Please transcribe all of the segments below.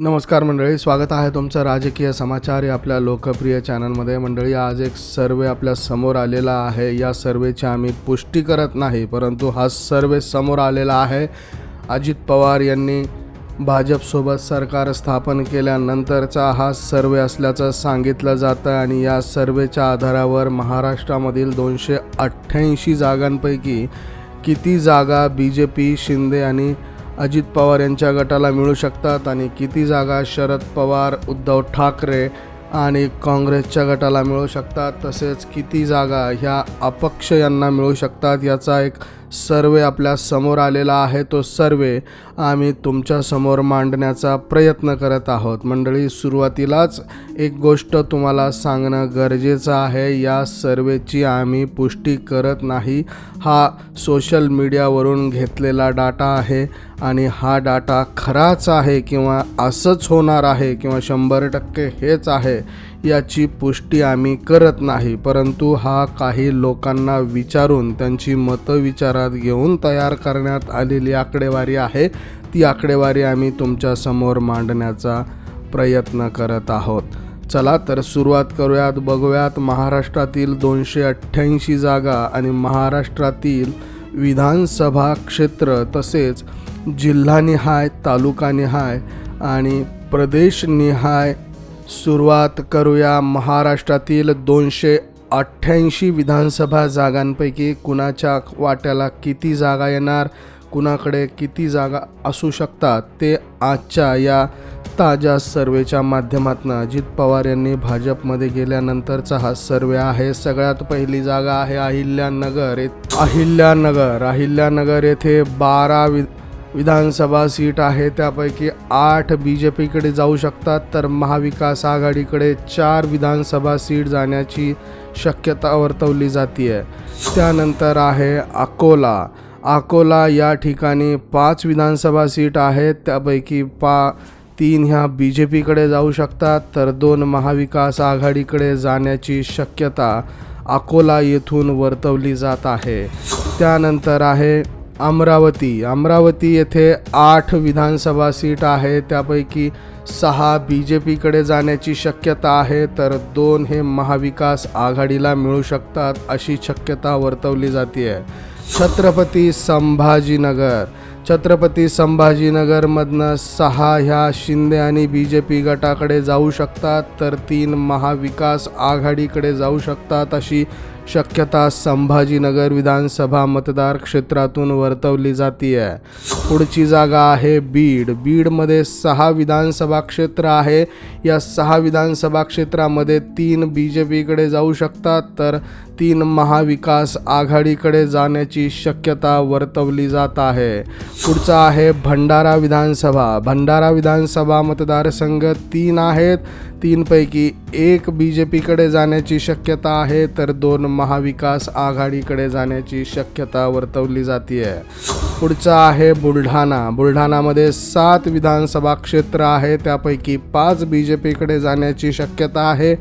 नमस्कार मंडळी स्वागत आहे तुमचं राजकीय समाचार या आपल्या लोकप्रिय चॅनलमध्ये. मंडळी आज एक सर्वे आपल्यासमोर आलेला आहे. या सर्वेची आम्ही पुष्टी करत नाही परंतु हा सर्वे समोर आलेला आहे. अजित पवार यांनी भाजपसोबत सरकार स्थापन केल्यानंतरचा हा सर्वे असल्याचं सांगितलं जातं आणि या सर्वेच्या आधारावर महाराष्ट्रामधील दोनशे अठ्ठ्याऐंशी जागांपैकी किती जागा बी जे पी शिंदे आणि अजित पवार यांच्या गटाला मिळू शकतात आणि किती जागा शरद पवार उद्धव ठाकरे आणि काँग्रेसच्या गटाला मिळू शकतात? तसेच किती जागा ह्या अपक्ष यांना मिळू शकतात? याचा एक सर्वे आपल्यासमोर आलेला आहे तो सर्वे आम्ही तुमच्यासमोर मांडण्याचा प्रयत्न करत आहोत. मंडळी सुरुवातीलाच एक गोष्ट तुम्हाला सांगणं गरजेचं आहे. या सर्वेची आम्ही पुष्टी करत नाही. हा सोशल मीडियावरून घेतलेला डाटा आहे आणि हा डाटा खराच आहे किंवा असंच होणार आहे किंवा शंभर टक्के हेच आहे. याची पुष्टी आम्ही करत नाही परंतु हा काही लोकांना विचारून त्यांची मतं विचारात घेऊन तयार करण्यात आलेली आकडेवारी आहे. ती आकडेवारी आम्ही तुमच्यासमोर मांडण्याचा प्रयत्न करत आहोत. चला तर सुरुवात करूयात. बघूयात महाराष्ट्रातील दोनशे अठ्ठ्याऐंशी जागा आणि महाराष्ट्रातील विधानसभा क्षेत्र तसेच जिल्हानिहाय तालुकानिहाय आणि प्रदेशनिहाय सुरुवात करूया महाराष्ट्रातील दोनशे अठ्ठ्याऐंशी विधानसभा जागांपैकी कुणाच्या वाट्याला किती जागा येणार कुणाकडे किती जागा असू शकतात ते आजच्या या ताज्या सर्वेच्या माध्यमातून अजित पवार यांनी भाजपमध्ये गेल्यानंतरचा हा सर्वे आहे. सगळ्यात पहिली जागा आहे अहिल्यानगर अहिल्यानगर अहिल्यानगर येथे बारा वि विधानसभा सीट आहे त्यापैकी आठ बी जे पीकडे जाऊ शकतात तर महाविकास आघाडीकडे चार विधानसभा सीट जाण्याची शक्यता वर्तवली जाते त्यानंतर आहे अकोला. अकोला या ठिकाणी पाच विधानसभा सीट आहेत त्यापैकी पा तीन ह्या बी जे पीकडे जाऊ शकतात तर दोन महाविकास आघाडीकडे जाण्याची शक्यता अकोला येथून वर्तवली जात आहे. त्यानंतर आहे अमरावती. अमरावती येथे आठ विधानसभा सीट आहे त्यापैकी सहा बी जे पीकडे जाण्याची शक्यता आहे तर दोन हे महाविकास आघाडीला मिळू शकतात अशी शक्यता वर्तवली जाते छत्रपती संभाजीनगर. छत्रपती संभाजीनगरमधनं सहा ह्या शिंदे आणि बी जे पी गटाकडे जाऊ शकतात तर तीन महाविकास आघाडीकडे जाऊ शकतात अशी शक्यता संभाजीनगर विधानसभा मतदार क्षेत्रातून वर्तवली आहे पुढची जागा आहे बीड. बीडमध्ये सहा विधानसभा क्षेत्र आहे. या सहा विधानसभा क्षेत्रामध्ये तीन बी जे पीकडे जाऊ शकतात तर तीन महाविकास आघाडीकडे जाण्याची शक्यता वर्तवली जात आहे. पुढचा आहे भंडारा विधानसभा. भंडारा विधानसभा मतदारसंघ तीन आहेत. तीनपैकी एक बी जे पीकडे जाण्याची शक्यता आहे तर दोन महाविकास आघाडीकडे जाण्याची शक्यता वर्तवली जाते पुढचा आहे बुलढाणा. बुलढाणामध्ये सात विधानसभा क्षेत्र आहे त्यापैकी पाच बी जे पीकडे जाण्याची शक्यता आहे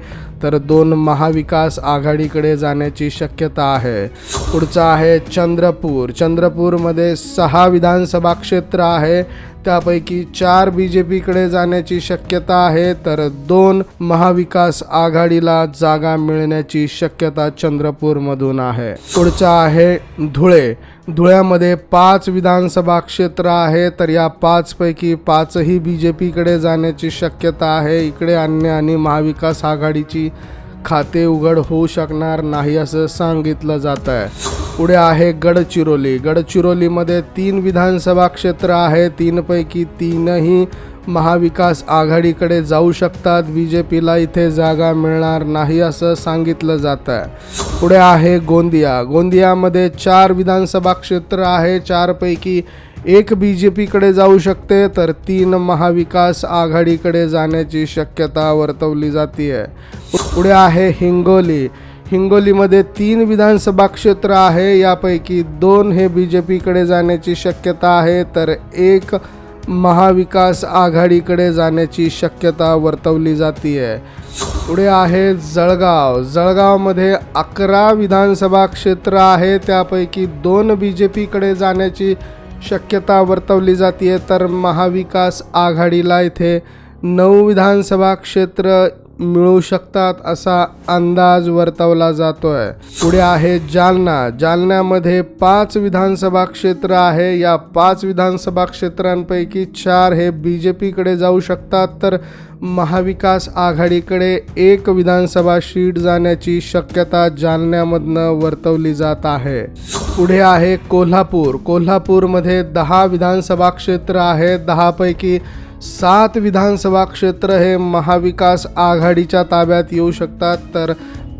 तर दोन महाविकास आघाडीकडे जाण्याची शक्यता आहे. पुढचा आहे चंद्रपूर. चंद्रपूरमध्ये सहा विधानसभा क्षेत्र आहे त्यापैकी चार बी जे पीकडे जाण्याची शक्यता आहे तर दोन महाविकास आघाडीला जागा मिळण्याची शक्यता चंद्रपूरमधून आहे. पुढचा आहे धुळे. धुळ्यामध्ये पाच विधानसभा क्षेत्र आहे तर या पाचपैकी पाचही बी जे पीकडे जाण्याची शक्यता आहे. इकडे अन्य आणि महाविकास आघाडीची खाते उघड होऊ शकणार नाही असं सांगितलं जात आहे. पुढे आहे गडचिरोली. गडचिरोलीमध्ये तीन विधानसभा क्षेत्र आहे. तीनपैकी तीनही महाविकास आघाडीकडे जाऊ शकतात. बी जे पीला इथे जागा मिळणार नाही असं सांगितलं जात आहे. पुढे आहे गोंदिया. गोंदियामध्ये चार विधानसभा क्षेत्र आहे. चारपैकी एक बी जे पीकडे जाऊ शकते तर तीन महाविकास आघाडीकडे जाण्याची शक्यता वर्तवली जाते पुढे आहे हिंगोली. हिंगोलीमध्ये तीन विधानसभा क्षेत्र आहे यापैकी दोन हे बी जे पीकडे जाण्याची शक्यता आहे तर एक महाविकास आघाडीकडे जाण्याची शक्यता वर्तवली जाते पुढे आहे जळगाव. जळगावमध्ये अकरा विधानसभा क्षेत्र आहे त्यापैकी दोन बी जे पीकडे जाण्याची शक्यता वर्तवली जाते तर महाविकास आघाडीला इथे नऊ विधानसभा क्षेत्र मिळू शकतात असा अंदाज वर्तवला जातो आहे पुढे आहे जालना. जालन्यामध्ये पाच विधानसभा क्षेत्र आहे. या पाच विधानसभा क्षेत्रांपैकी चार हे बी जे पीकडे जाऊ शकतात. तर महाविकास आघाडीकडे एक विधानसभा शीट जाण्याची शक्यता जालन्यामधनं वर्तवली जात आहे. पुढे आहे कोल्हापूर. कोल्हापूरमध्ये दहा विधानसभा क्षेत्र आहेत दहापैकी सात विधानसभा क्षेत्र हे महाविकास आघाडीच्या ताब्यात येऊ शकतात. तर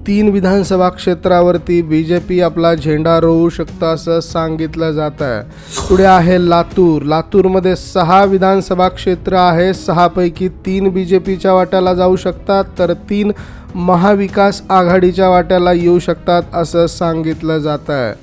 तीन विधानसभा क्षेत्रावरती बी जे पी आपला झेंडा रोवू शकतं असं सांगितलं जात आहे. पुढे आहे लातूर. लातूरमध्ये सहा विधानसभा क्षेत्र आहे. सहापैकी तीन बी जे पीच्या वाट्याला जाऊ शकतात तर तीन महाविकास आघाडीच्या वाट्याला येऊ शकतात असं सांगितलं जात आहे.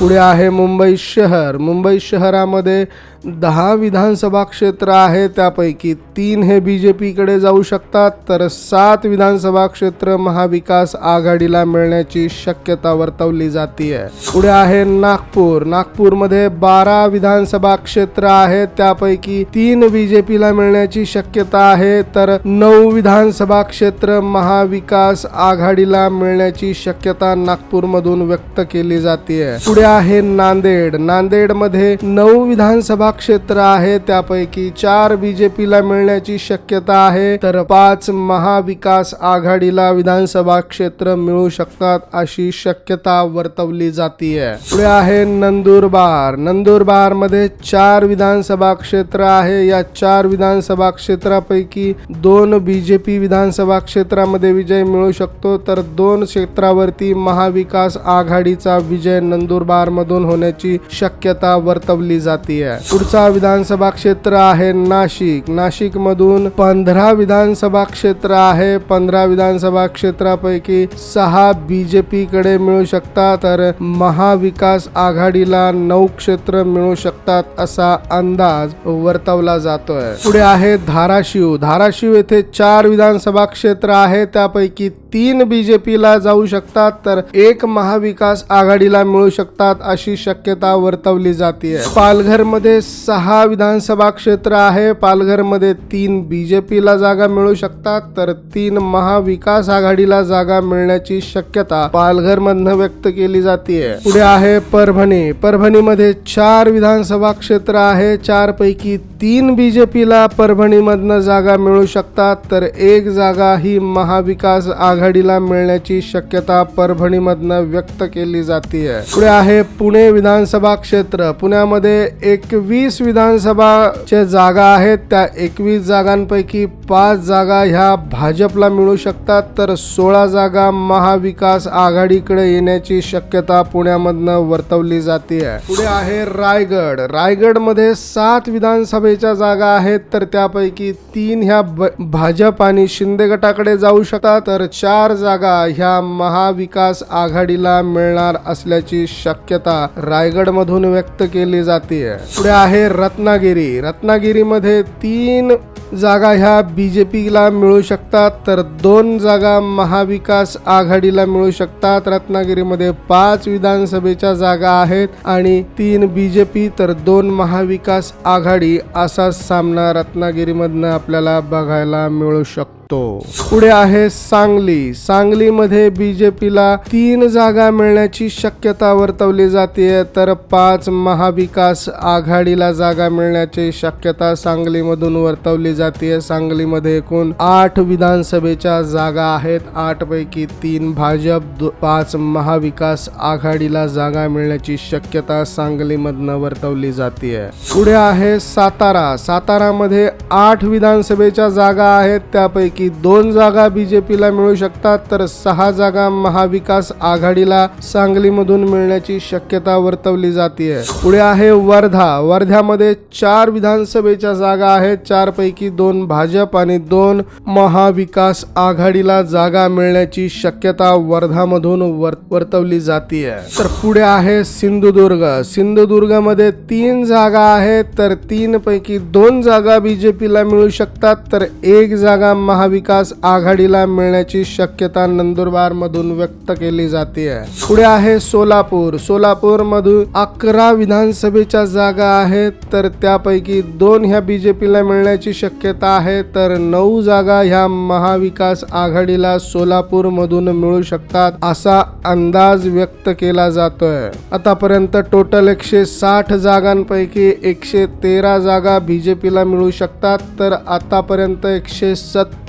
पुढे आहे मुंबई शहर. मुंबई शहरामध्ये दहा विधानसभा क्षेत्र आहे त्यापैकी तीन हे बी जे पीकडे जाऊ शकतात तर सात विधानसभा क्षेत्र महाविकास आघाडीला मिळण्याची शक्यता वर्तवली जाते पुढे आहे नागपूर. नागपूरमध्ये बारा विधानसभा क्षेत्र आहेत त्यापैकी तीन बी जे पीला मिळण्याची शक्यता आहे तर नऊ विधानसभा क्षेत्र महाविकास आघाडीला मिळण्याची शक्यता नागपूरमधून व्यक्त केली जाते पुढे आहे नांदेड. नांदेडमध्ये नऊ विधानसभा क्षेत्र आहे त्यापैकी चार बीजेपीला मिळण्याची शक्यता आहे. तर पाच महाविकास आघाडीला विधानसभा क्षेत्र मिळू शकतात अशी शक्यता वर्तवली जाते पुढे आहे नंदुरबार. नंदुरबारमध्ये चार विधानसभा क्षेत्र आहे. या चार विधानसभा क्षेत्रापैकी दोन बीजेपी विधानसभा क्षेत्रामध्ये विजय मिळू शकतो. तर दोन क्षेत्रावरती महाविकास आघाडीचा विजय नंदुरबार मधून होण्याची शक्यता वर्तवली जाते पुढचा विधानसभा क्षेत्र आहे नाशिक. नाशिकमधून पंधरा विधानसभा क्षेत्र आहे. पंधरा विधानसभा क्षेत्रापैकी सहा बीजेपी कडे मिळू शकतात तर महाविकास आघाडीला नऊ क्षेत्र मिळू शकतात असा अंदाज वर्तवला जातोय. पुढे आहे धाराशिव. धाराशिव येथे चार विधानसभा क्षेत्र आहे त्यापैकी तीन बीजेपीला जाऊ शकतात तर एक महाविकास आघाडीला मिळू शकतात अशी शक्यता वर्तवली जाते पालघरमध्ये सहा विधानसभा क्षेत्र आहे. पालघरमध्ये तीन बीजेपीला जागा मिळू शकतात तर तीन महाविकास आघाडीला जागा मिळण्याची शक्यता पालघर मधनं व्यक्त केली जाते पुढे आहे परभणी. परभणीमध्ये चार विधानसभा क्षेत्र आहे. चार पैकी तीन बीजेपीला परभणीमधनं जागा मिळू शकतात तर एक जागा ही महाविकास आघाडीला मिळण्याची शक्यता परभणीमधनं व्यक्त केली जाते पुढे आहे पुणे विधानसभा क्षेत्र. पुण्यामध्ये एकवीस विधानसभाचे जागा आहेत. त्या एकवीस जागांपैकी पाच जागा ह्या भाजपला मिळू शकतात. तर सोळा जागा महाविकास आघाडीकडे येण्याची शक्यता पुण्यामधनं वर्तवली जाते पुढे आहे रायगड. रायगडमध्ये सात विधानसभेच्या जागा आहेत. तर त्यापैकी तीन ह्या भाजप आणि शिंदे गटाकडे जाऊ शकतात. तर चार चार जागा ह्या महाविकास आघाडीला मिळणार असल्याची शक्यता रायगडमधून व्यक्त केली जाते. पुढे आहे रत्नागिरी. रत्नागिरीमध्ये तीन जागा ह्या बीजेपीला मिळू शकतात तर दोन जागा महाविकास आघाडीला मिळू शकतात. रत्नागिरीमध्ये पाच विधानसभेच्या जागा आहेत आणि तीन बीजेपी तर दोन महाविकास आघाडी असा सामना रत्नागिरीमधनं आपल्याला बघायला मिळू शकतो. पुढे आहे सांगली. सांगलीमध्ये बीजेपीला तीन जागा मिळण्याची शक्यता वर्तवली जाते. तर पाच महाविकास आघाडीला जागा मिळण्याची शक्यता सांगलीमधून वर्तवली जाते. सांगलीमध्ये एकूण आठ विधानसभेच्या जागा आहेत. आठ पैकी तीन भाजप पाच महाविकास आघाडीला जागा मिळण्याची शक्यता सांगलीमधनं वर्तवली जाते. पुढे आहे सातारा. सातारामध्ये आठ विधानसभेच्या जागा आहेत. त्यापैकी दोन जागा बीजेपीला मिळू शकतात तर सहा जागा महाविकास आघाडीला सांगलीमधून मिळण्याची शक्यता वर्तवली जाते पुढे आहे वर्धा. वर्ध्यामध्ये चार विधानसभेच्या जागा आहेत. चार पैकी दोन भाजप आणि दोन महाविकास आघाडीला जागा मिळण्याची शक्यता वर्धामधून वर- वर्तवली जाते तर पुढे आहे सिंधुदुर्ग. सिंधुदुर्गमध्ये तीन जागा आहेत तर तीन पैकी दोन जागा बीजेपीला मिळू शकतात तर एक जागा महा महाविकास आघाडीला मिळण्याची शक्यता नंदुरबार मधून व्यक्त केली जाते पुढे आहे सोलापूर. सोलापूर मधून अकरा विधानसभेच्या जागा आहेत तर त्यापैकी दोन ह्या बीजेपीला मिळण्याची शक्यता आहे तर नऊ जागा ह्या महाविकास आघाडीला सोलापूर मधून मिळू शकतात असा अंदाज व्यक्त केला जातोय. आतापर्यंत टोटल एकशे साठ जागांपैकी एकशे तेरा जागा बीजेपीला मिळू शकतात तर आतापर्यंत एकशे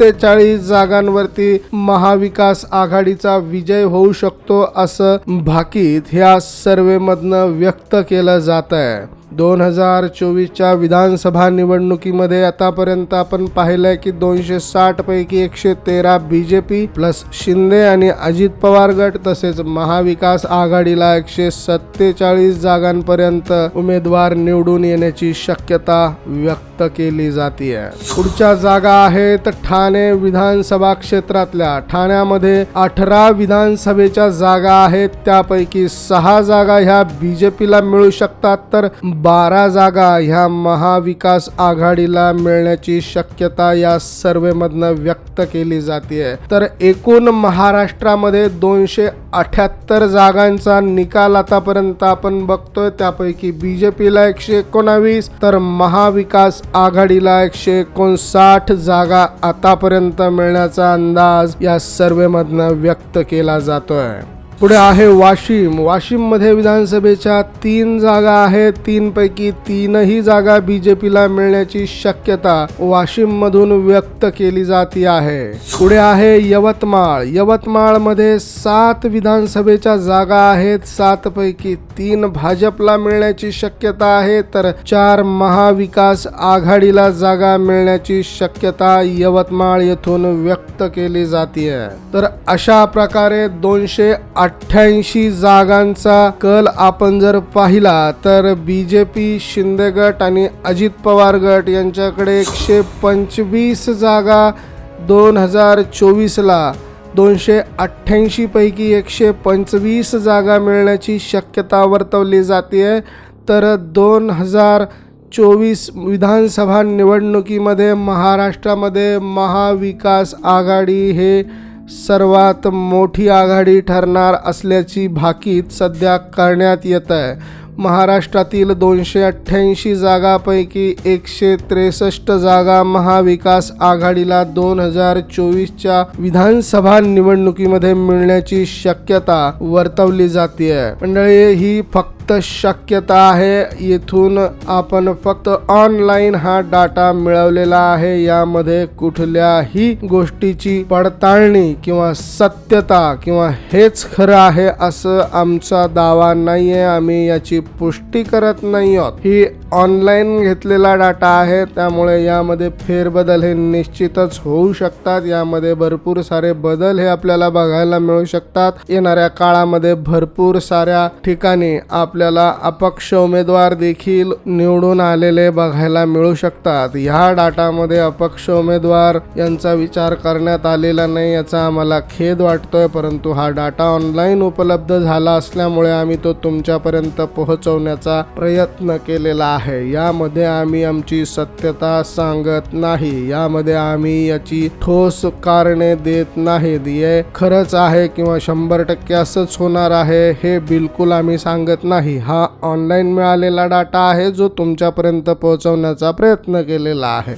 सत्तेचाळीस जागांवरती महाविकास आघाडीचा विजय होऊ शकतो असं भाकीत ह्या सर्वेमधनं व्यक्त केलं जात आहे. दोन हजार चोवीसच्या विधानसभा निवडणुकीमध्ये आतापर्यंत आपण पाहिलंय की दोनशे साठ पैकी एकशे तेरा बीजेपी प्लस शिंदे आणि अजित पवार गट तसेच महाविकास आघाडीला एकशे सत्तेचाळीस जागांपर्यंत उमेदवार निवडून येण्याची शक्यता व्यक्त केली जाते पुढच्या जागा आहेत ठाणे विधानसभा क्षेत्रातल्या. ठाण्यामध्ये अठरा विधानसभेच्या जागा आहेत. त्यापैकी सहा जागा ह्या बीजेपीला मिळू शकतात तर बारा जागा ह्या महाविकास आघाडीला मिळण्याची शक्यता या सर्वेमधनं व्यक्त केली जाते तर एकूण महाराष्ट्रामध्ये दोनशे अठ्याहत्तर जागांचा निकाल आतापर्यंत आपण बघतोय. त्यापैकी बीजेपीला एकशे एकोणावीस तर महाविकास आघाडीला एकशे एकोणसाठ जागा आतापर्यंत मिळण्याचा अंदाज या सर्वेमधनं व्यक्त केला जातोय. पुढे आहे वाशिम. वाशिममध्ये विधानसभेच्या तीन जागा आहेत. तीन पैकी तीनही जागा बीजेपीला मिळण्याची शक्यता वाशिम मधून व्यक्त केली जाती आहे. पुढे आहे यवतमाळ. यवतमाळमध्ये सात विधानसभेच्या जागा आहेत. सात पैकी तीन भाजपला मिळण्याची शक्यता आहे. तर चार महाविकास आघाडीला जागा मिळण्याची शक्यता यवतमाळ येथून व्यक्त केली जाते तर अशा प्रकारे दोनशे अठ्ठ्याऐंशी जागांचा कल आपण जर पाहिला तर बी जे पी शिंदे गट आणि अजित पवार गट यांच्याकडे एकशे पंचवीस जागा दोन हजार चोवीसला. दोनशे अठ्ठ्याऐंशीपैकी एकशे पंचवीस जागा मिळण्याची शक्यता वर्तवली जाते तर दोन हजार चोवीस विधानसभा निवडणुकीमध्ये महाराष्ट्रामध्ये महाविकास आघाडी हे सर्वात मोठी आघाडी ठरणार असल्याची भाकीत सध्या करण्यात येत आहे. महाराष्ट्रातील दोनशे अठ्ठ्याऐंशी जागापैकी एकशे त्रेसष्ट जागा महाविकास आघाडीला दोन हजार चोवीसच्या विधानसभा निवडणुकीमध्ये मिळण्याची शक्यता वर्तवली जाते मंडळी ही फक्त शक्यता आहे. येथून आपण फक्त ऑनलाईन हा डाटा मिळवलेला आहे. यामध्ये कुठल्याही गोष्टीची पडताळणी किंवा सत्यता किंवा हेच खरं आहे असं आमचा दावा नाहीये. आम्ही याची पुष्टी करत नाही आहोत ही ऑनलाईन घेतलेला डाटा आहे त्यामुळे यामध्ये फेरबदल हे निश्चितच होऊ शकतात. यामध्ये भरपूर सारे बदल हे आपल्याला बघायला मिळू शकतात. येणाऱ्या काळामध्ये भरपूर साऱ्या ठिकाणी आपल्याला अपक्ष उमेदवार देखील निवडून आलेले बघायला मिळू शकतात. ह्या डाटामध्ये अपक्ष उमेदवार यांचा विचार करण्यात आलेला नाही याचा आम्हाला खेद वाटतोय परंतु हा डाटा ऑनलाईन उपलब्ध झाला असल्यामुळे आम्ही तो तुमच्यापर्यंत पोहोचवण्याचा प्रयत्न केलेला आहे. यामध्ये आम्ही आमची सत्यता सांगत नाही. यामध्ये आम्ही याची ठोस कारणे देत नाहीत हे खरंच आहे किंवा शंभर टक्के असंच होणार आहे हे बिलकुल आम्ही सांगत नाही. हा ऑनलाईन मिळालेला डाटा आहे जो तुमच्यापर्यंत पोहोचवण्याचा प्रयत्न केलेला आहे.